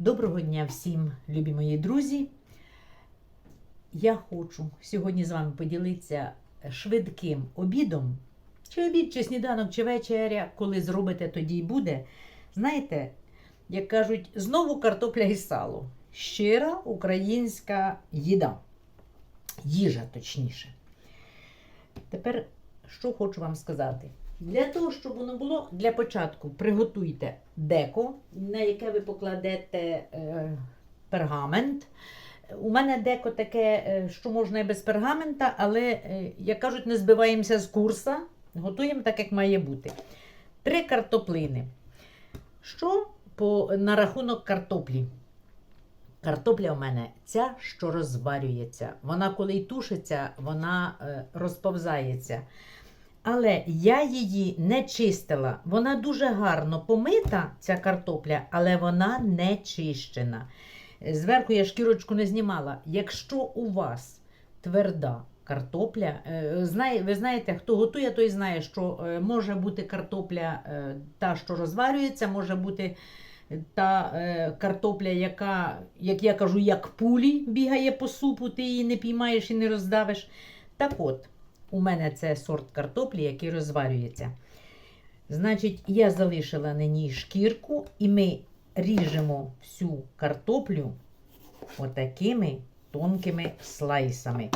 Доброго дня всім, любі мої друзі. Я хочу сьогодні з вами поділитися швидким обідом. Чи обід, чи сніданок, чи вечеря, коли зробите, тоді й буде. Знаєте, як кажуть, знову картопля і сало. Щира українська їда. Їжа, точніше. Тепер що хочу вам сказати. Для того, щоб воно було, для початку приготуйте деко, на яке ви покладете е, пергамент. У мене деко таке, е, що можна і без пергамента, але, е, як кажуть, не збиваємося з курса, готуємо так, як має бути. Три картоплини. Що по, на рахунок картоплі? Картопля у мене ця, що розварюється. Вона, коли й тушиться, вона е, розповзається. Але я її не чистила. Вона дуже гарно помита, ця картопля, але вона не чищена. Зверху я шкірочку не знімала. Якщо у вас тверда картопля, е, ви знаєте, хто готує, той знає, що е, може бути картопля е, та, що розварюється, може бути та картопля, яка, як я кажу, як пулі бігає по супу, ти її не піймаєш і не роздавиш. Так от, у мене це сорт картоплі, який розварюється. Значить, я залишила на ній шкірку, і ми ріжемо всю картоплю отакими тонкими слайсами.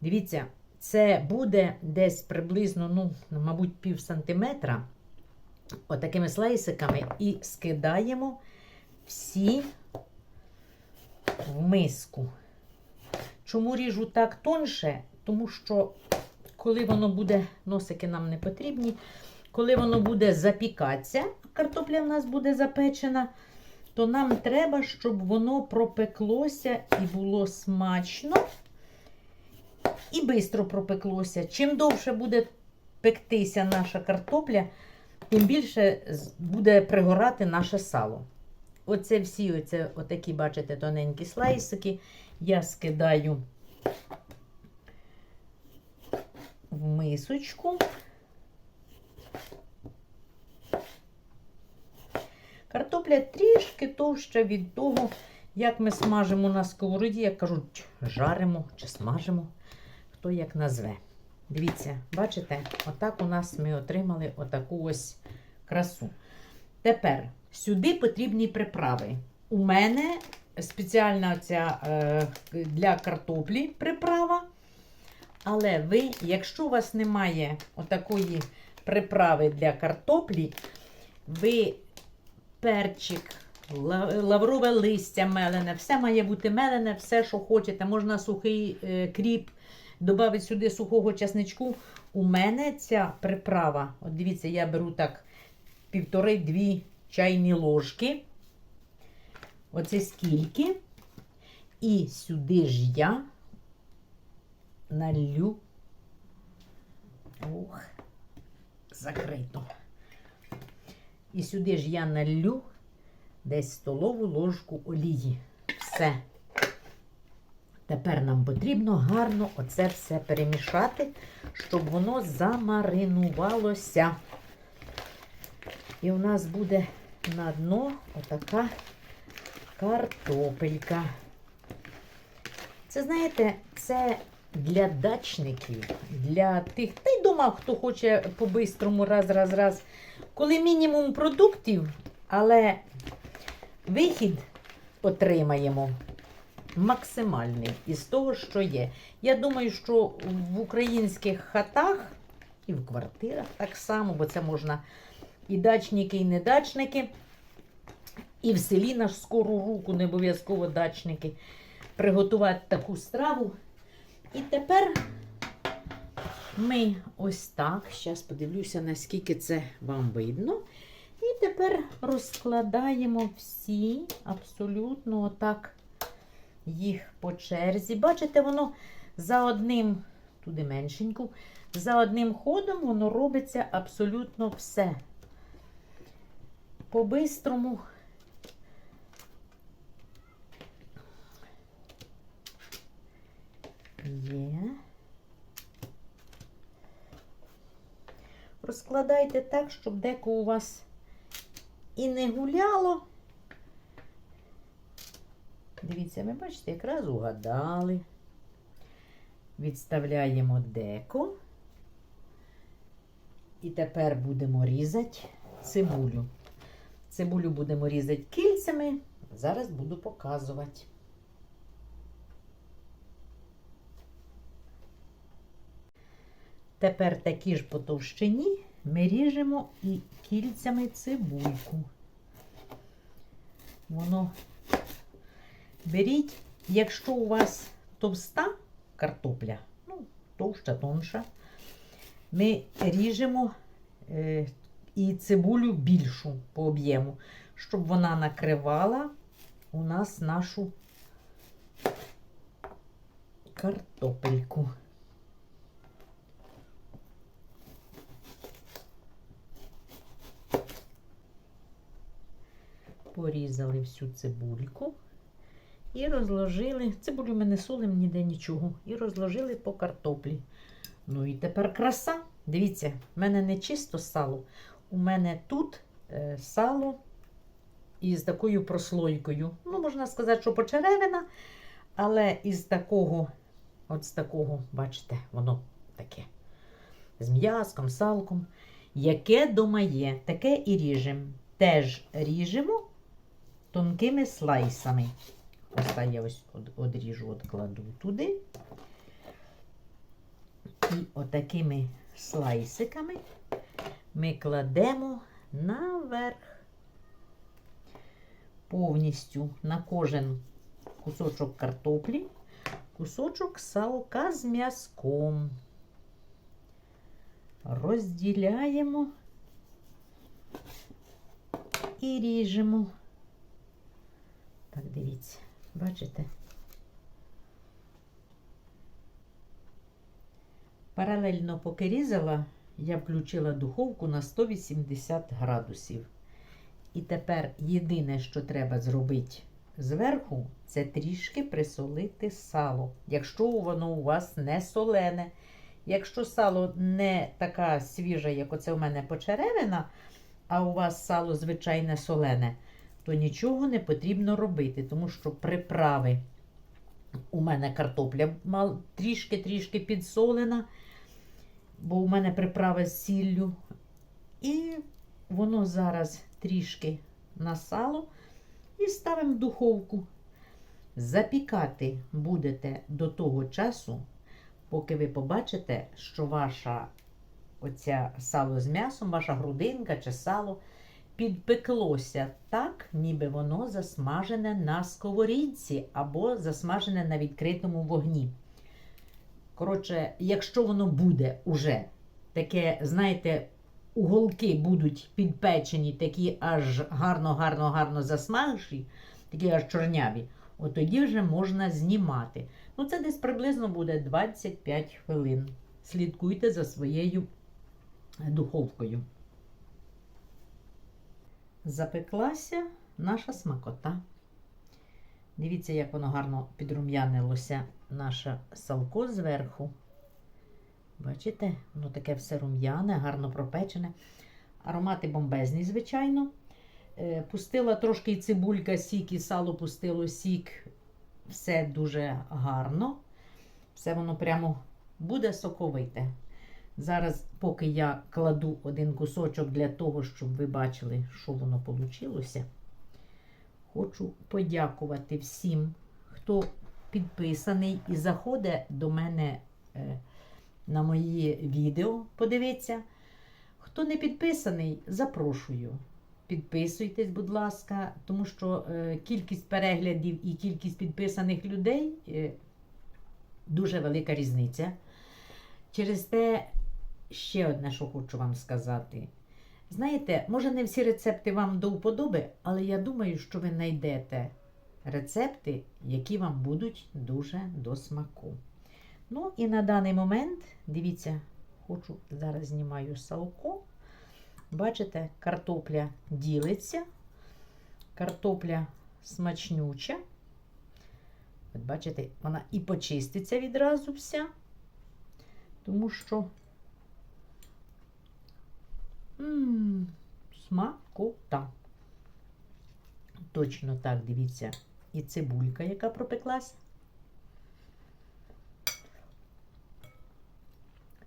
Дивіться, це буде десь приблизно, ну, мабуть, пів сантиметра. Отакими слайсиками і скидаємо всі в миску. Чому ріжу так тонше? Тому що, коли воно буде, носики нам не потрібні, коли воно буде запікатися, картопля в нас буде запечена, то нам треба, щоб воно пропеклося і було смачно, і швидко пропеклося. Чим довше буде пектися наша картопля, тим більше буде пригорати наше сало. Оце всі оце, отакі, бачите, тоненькі слайсики я скидаю в мисочку. Картопля трішки товща від того, як ми смажимо на сковороді, як кажуть, жаримо чи смажимо, хто як назве. Дивіться, бачите, отак у нас ми отримали отаку ось красу. Тепер сюди потрібні приправи. У мене спеціальна ця е, для картоплі приправа. Але ви, якщо у вас немає отакої приправи для картоплі, ви перчик, лаврове листя мелене, все має бути мелене, все, що хочете. Можна сухий е, кріп, додати сюди сухого часничку. У мене ця приправа, от дивіться, я беру так півтори-дві чайні ложки. Оце скільки. І сюди ж я налью. Ох, закрито. І сюди ж я налью десь столову ложку олії. Все. Тепер нам потрібно гарно оце все перемішати, щоб воно замаринувалося. І у нас буде на дно отака картопелька. Це, знаєте, це для дачників, для тих, та й дома, хто хоче по-бистрому раз, раз, раз. Коли мінімум продуктів, але вихід отримаємо максимальний із того, що є. Я думаю, що в українських хатах і в квартирах так само, бо це можна і дачники, і недачники. І в селі наш скору руку, не обов'язково дачники, приготувати таку страву. І тепер ми ось так, зараз подивлюся, наскільки це вам видно. І тепер розкладаємо всі, абсолютно отак їх по черзі. Бачите, воно за одним, туди меншеньку, за одним ходом воно робиться абсолютно все. По-бистрому. Є. Розкладайте так, щоб деко у вас і не гуляло, Дивіться, ви бачите, якраз угадали. Відставляємо деко. І тепер будемо різати цибулю. Цибулю будемо різати кільцями. Зараз буду показувати. Тепер такі ж по товщині ми ріжемо і кільцями цибульку. Воно беріть, якщо у вас товста картопля, ну, товща, тонша, ми ріжемо е, і цибулю більшу по об'єму, щоб вона накривала у нас нашу картопельку. Порізали всю цибульку і розложили. Цибулю ми не солимо ніде нічого. І розложили по картоплі. Ну і тепер краса. Дивіться, в мене не чисто сало. У мене тут е, сало із такою прослойкою. Ну, можна сказати, що почеревина, але із такого, от з такого, бачите, воно таке. З м'язком, салком. Яке дома є, таке і ріжемо. Теж ріжемо тонкими слайсами. Ось так я ось од- одріжу, откладу туди. І отакими слайсиками ми кладемо наверх. Повністю на кожен кусочок картоплі, кусочок салка з м'язком. Розділяємо і ріжемо. Так, дивіться, бачите? Паралельно поки різала, я включила духовку на 180 градусів. І тепер єдине, що треба зробити зверху, це трішки присолити сало, якщо воно у вас не солене. Якщо сало не така свіжа, як оце у мене почеревина, а у вас сало звичайне солене, то нічого не потрібно робити, тому що приправи у мене картопля трішки-трішки підсолена, бо у мене приправи з сіллю. І воно зараз трішки на сало і ставимо в духовку. Запікати будете до того часу, поки ви побачите, що ваша оця сало з м'ясом, ваша грудинка чи сало підпеклося так, ніби воно засмажене на сковорідці або засмажене на відкритому вогні. Коротше, якщо воно буде уже таке, знаєте, уголки будуть підпечені, такі аж гарно-гарно-гарно засмажені, такі аж чорняві, от тоді вже можна знімати. Ну, це десь приблизно буде 25 хвилин. Слідкуйте за своєю духовкою. Запеклася наша смакота. Дивіться, як воно гарно підрум'янилося наше салко зверху. Бачите, воно таке все рум'яне, гарно пропечене. Аромати бомбезні, звичайно. Е, Пустила трошки і цибулька, сік, і сало пустило сік. Все дуже гарно. Все воно прямо буде соковите. Зараз, поки я кладу один кусочок для того, щоб ви бачили, що воно вийшло, хочу подякувати всім, хто підписаний і заходить до мене е, на мої відео. Подивіться. Хто не підписаний, запрошую. Підписуйтесь, будь ласка, тому що е, кількість переглядів і кількість підписаних людей е, дуже велика різниця. Через те ще одне, що хочу вам сказати. Знаєте, може не всі рецепти вам до вподоби, але я думаю, що ви знайдете рецепти, які вам будуть дуже до смаку. Ну і на даний момент, дивіться, хочу зараз знімаю салко. Бачите, картопля ділиться, картопля смачнюча. От бачите, вона і почиститься відразу вся, тому що м смакота. Точно так, дивіться, і цибулька, яка пропеклася.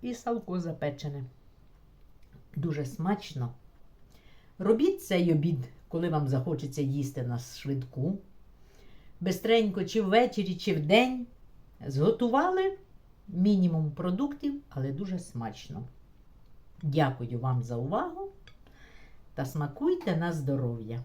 І салко запечене. Дуже смачно. Робіть цей обід, коли вам захочеться їсти на швидку. Бистренько, чи ввечері, чи вдень. Зготували мінімум продуктів, але дуже смачно. Дякую вам за увагу та смакуйте на здоров'я!